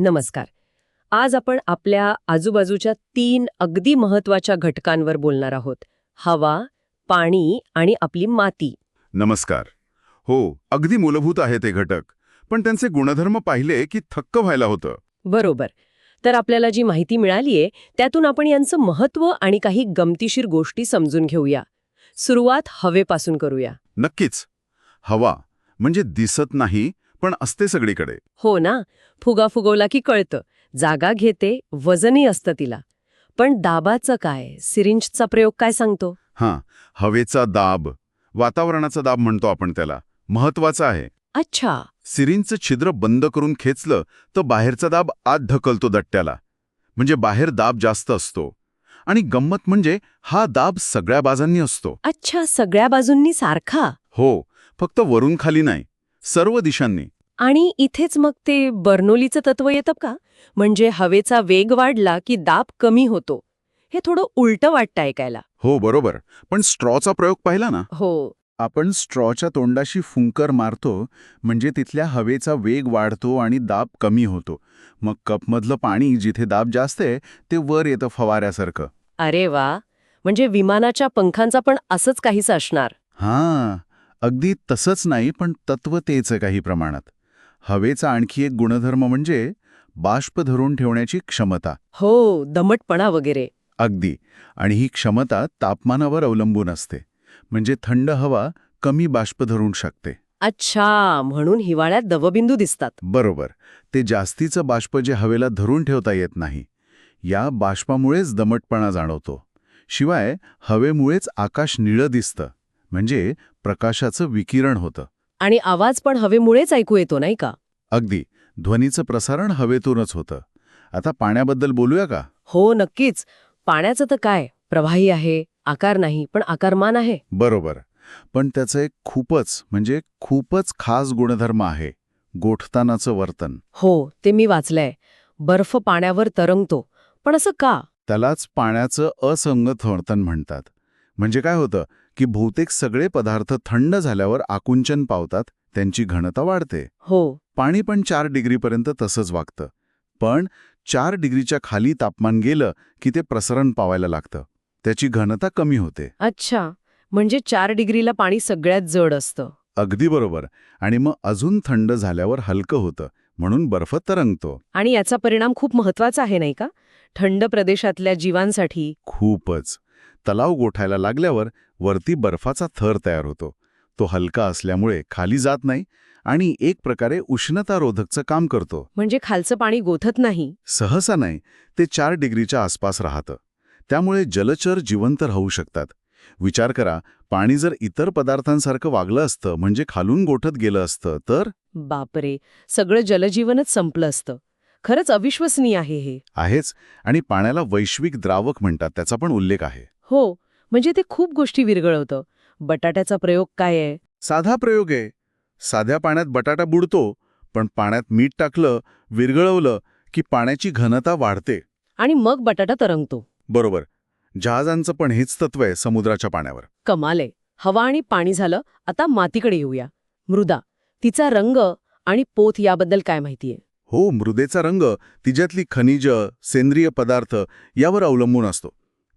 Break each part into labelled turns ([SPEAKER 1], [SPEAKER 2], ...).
[SPEAKER 1] नमस्कार. आज आपण आपल्या आजूबाजूच्या तीन अगदी महत्त्वाच्या घटकांवर बोलणार आहोत. हवा पाणी आणि आपली माती.
[SPEAKER 2] नमस्कार. हो अगदी मूलभूत आहे ते घटक. पण त्यांचे गुणधर्म पाहिले की थक्क व्हायला होतं.
[SPEAKER 1] बरोबर. तर आपल्याला जी माहिती मिळालीये त्यातून आपण यांचं महत्त्व आणि काही गमतीशीर गोष्टी समजून घेऊया. सुरुवात हवेपासून करूया.
[SPEAKER 2] नक्कीच. हवा म्हणजे दिसत नाही पण असते सगळीकडे.
[SPEAKER 1] हो ना? फुगा फुगवला की कळतं. जागा घेते वजनही असतं तिला. पण दाबाचं काय? सिरिंजचा प्रयोग काय सांगतो?
[SPEAKER 2] हां हवेचा दाब. वातावरणाचा दाब म्हणतो आपण त्याला. महत्त्वाचा आहे.
[SPEAKER 1] अच्छा.
[SPEAKER 2] सिरिंजचं छिद्र बंद करून खेचलं तर बाहेरचा दाब आत ढकलतो दट्ट्याला. म्हणजे बाहेर दाब जास्त असतो. आणि गंमत म्हणजे हा दाब सगळ्या बाजांनी असतो.
[SPEAKER 1] अच्छा सगळ्या बाजूंनी सारखा?
[SPEAKER 2] हो फक्त वरून खाली नाही. सर्व दिशांनी.
[SPEAKER 1] आणि इथेच मग ते बर्नोलीचं तत्व येतं का? म्हणजे हवेचा वेग वाढला की दाब कमी होतो. हे थोडं उलटं वाटतं ऐकायला.
[SPEAKER 2] हो बरोबर. पण स्ट्रॉचा प्रयोग पाहिला ना?
[SPEAKER 1] हो.
[SPEAKER 2] आपण स्ट्रॉच्या तोंडाशी फुंकर मारतो म्हणजे तिथल्या हवेचा वेग वाढतो आणि दाब कमी होतो. मग कपमधलं पाणी जिथे दाब जास्त आहे ते वर येतं फवाऱ्यासारखं.
[SPEAKER 1] अरे वा! म्हणजे विमानाच्या पंखांचा पण असंच काहीच असणार.
[SPEAKER 2] हां. अगदी तसंच नाही पण तत्व तेच आहे काही प्रमाणात. हवेचा आणखी एक गुणधर्म म्हणजे बाष्प धरून ठेवण्याची क्षमता.
[SPEAKER 1] हो दमटपणा वगैरे.
[SPEAKER 2] अगदी. आणि ही क्षमता तापमानावर अवलंबून असते. म्हणजे थंड हवा कमी बाष्प धरून शकते.
[SPEAKER 1] अच्छा म्हणून हिवाळ्यात दवबिंदू दिसतात.
[SPEAKER 2] बरोबर. ते जास्तीचं बाष्प जे हवेला धरून ठेवता येत नाही या बाष्पामुळेच दमटपणा जाणवतो. शिवाय हवेमुळेच आकाश निळं दिसतं. म्हणजे प्रकाशाचं विकिरण होतं.
[SPEAKER 1] आणि आवाज पण हवेमुळेच ऐकू येतो नाही का?
[SPEAKER 2] अगदी. ध्वनीचं प्रसारण हवेतूनच होतं. आता पाण्याबद्दल बोलूया का?
[SPEAKER 1] हो नक्कीच. पाण्याचं तर काय? प्रवाही आहे आकार नाही पण आकारमान आहे.
[SPEAKER 2] बरोबर. पण त्याचं एक खूपच म्हणजे खूपच खास गुणधर्म आहे गोठतानाचं वर्तन.
[SPEAKER 1] हो ते मी वाचलंय. बर्फ पाण्यावर तरंगतो. पण असं का?
[SPEAKER 2] त्यालाच पाण्याचं असंगत वर्तन म्हणतात. म्हणजे काय होतं? की बहुतेक सगळे पदार्थ थंड झाल्यावर आकुंचन पावतात त्यांची घनता वाढते.
[SPEAKER 1] हो.
[SPEAKER 2] पाणी पण चार डिग्रीपर्यंत तसंच वागतं. पण चार डिग्रीच्या खाली तापमान गेलं की ते प्रसरण पावायला लागतं. त्याची घनता कमी होते.
[SPEAKER 1] अच्छा. म्हणजे चार डिग्रीला पाणी सगळ्यात जड असतं.
[SPEAKER 2] अगदी बरोबर. आणि मग अजून थंड झाल्यावर हलकं होतं म्हणून बर्फ तरंगतो.
[SPEAKER 1] आणि याचा परिणाम खूप महत्त्वाचा आहे नाही का? थंड प्रदेशातल्या जीवांसाठी.
[SPEAKER 2] खूपच. तलाव गोठायला लागल्यावर वरती बर्फाचा थर तयार होतो. तो हलका असल्यामुळे खाली जात नाही आणि एक प्रकारे उष्णतारोधकचं काम करतो.
[SPEAKER 1] म्हणजे खालचं पाणी गोथत नाही.
[SPEAKER 2] सहसा नाही ते चार डिग्रीच्या आसपास राहतं. त्यामुळे जलचर जिवंत राहू शकतात. विचार करा पाणी जर इतर पदार्थांसारखं वागलं असतं म्हणजे खालून गोठत गेलं असतं तर?
[SPEAKER 1] बापरे सगळं जलजीवनच संपलं असतं. खरंच अविश्वसनीय आहे हे.
[SPEAKER 2] आहेच आणि पाण्याला वैश्विक द्रावक म्हणतात त्याचा पण उल्लेख आहे.
[SPEAKER 1] हो म्हणजे ते खूप गोष्टी विरघळवतं. बटाट्याचा प्रयोग काय आहे?
[SPEAKER 2] साधा प्रयोग आहे. साध्या पाण्यात बटाटा बुडतो पण पाण्यात मीठ टाकलं विरघळवलं की पाण्याची घनता वाढते.
[SPEAKER 1] आणि मग बटाटा तरंगतो.
[SPEAKER 2] बरोबर. जहाजांचं पण हेच तत्व आहे समुद्राच्या पाण्यावर.
[SPEAKER 1] कमाल आहे. हवा आणि पाणी झालं आता मातीकडे येऊया. मृदा तिचा रंग आणि पोत याबद्दल काय माहितीये
[SPEAKER 2] हो मृदेचा रंग तिच्यातली खनिज सेंद्रिय पदार्थ यावर अवलंबून असतो.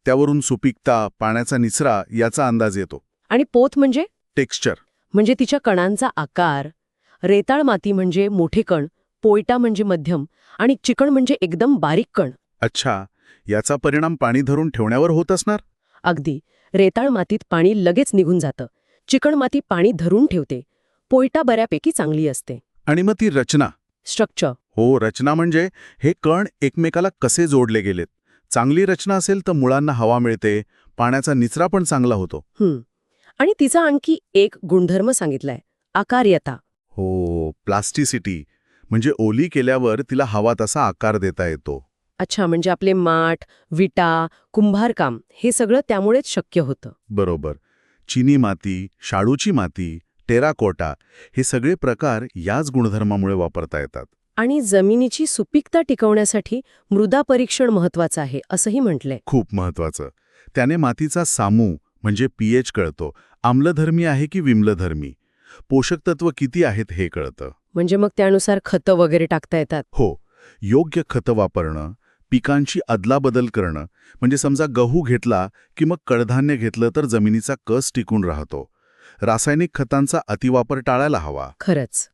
[SPEAKER 2] त्यावरून सुपीकता पाण्याचा निचरा याचा अंदाज येतो.
[SPEAKER 1] आणि पोत म्हणजे?
[SPEAKER 2] टेक्स्चर.
[SPEAKER 1] म्हणजे तिच्या कणांचा आकार. रेताळ माती म्हणजे मोठे कण पोयटा म्हणजे मध्यम आणि चिकण म्हणजे एकदम बारीक कण.
[SPEAKER 2] अच्छा याचा परिणाम पाणी धरून ठेवण्यावर होत असणार?
[SPEAKER 1] अगदी. रेताळ मातीत पाणी लगेच निघून जातं. चिकण माती पाणी धरून ठेवते. पोयटा बऱ्यापैकी चांगली असते.
[SPEAKER 2] आणि मग ती रचना.
[SPEAKER 1] स्ट्रक्चर.
[SPEAKER 2] हो रचना म्हणजे हे कण एकमेकाला कसे जोडले गेलेत? चांगली रचना असेल तर मुळांना हवा मिळते पाण्याचा निचरा पण चांगला होतो.
[SPEAKER 1] आणि तिचा आणखी एक गुणधर्म सांगितलाय आकार्यता
[SPEAKER 2] हो प्लास्टिसिटी. म्हणजे ओली केल्यावर तिला हवा तसा आकार देता येतो.
[SPEAKER 1] अच्छा म्हणजे आपले माठ विटा कुंभारकाम हे सगळं त्यामुळेच शक्य होतं.
[SPEAKER 2] बरोबर. चिनी माती शाडूची माती टेराकोटा हे सगळे प्रकार याच गुणधर्मामुळे वापरता येतात.
[SPEAKER 1] आणि जमिनीची सुपीकता टिकवण्यासाठी मृदा परीक्षण महत्वाचं आहे असंही म्हटलंय.
[SPEAKER 2] खूप महत्वाचं त्याने मातीचा सामू म्हणजे पीएच कळतो आम्लधर्मी आहे की विम्लधर्मी? पोषक तत्व किती आहेत हे कळतं.
[SPEAKER 1] म्हणजे मग त्यानुसार खतं वगैरे टाकता येतात.
[SPEAKER 2] हो. योग्य खतं वापरणं पिकांची अदलाबदल करणं म्हणजे समजा गहू घेतला की मग कडधान्य घेतलं तर जमिनीचा कस टिकून राहतो. रासायनिक खतांचा अतिवापर टाळायला हवा.
[SPEAKER 1] खरंच.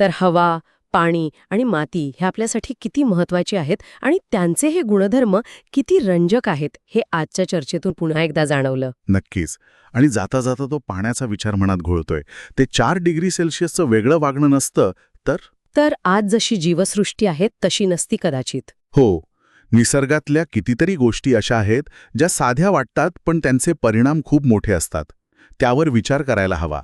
[SPEAKER 1] तर हवा पाणी आणि माती हे आपल्यासाठी किती महत्त्वाचे आहेत आणि त्यांचे हे गुणधर्म किती रंजक आहेत हे आजच्या चर्चेतून पुन्हा एकदा जाणवलं.
[SPEAKER 2] नक्कीच. आणि जाता जाता तो पाण्याचा विचार मनात घोळतोय. ते चार डिग्री सेल्सिअसचं वेगळं वागणं नसतं तर?
[SPEAKER 1] तर आज जशी जीवसृष्टी आहे तशी नसती कदाचित.
[SPEAKER 2] हो. निसर्गातल्या कितीतरी गोष्टी अशा आहेत ज्या साध्या वाटतात पण त्यांचे परिणाम खूप मोठे असतात. त्यावर विचार करायला हवा.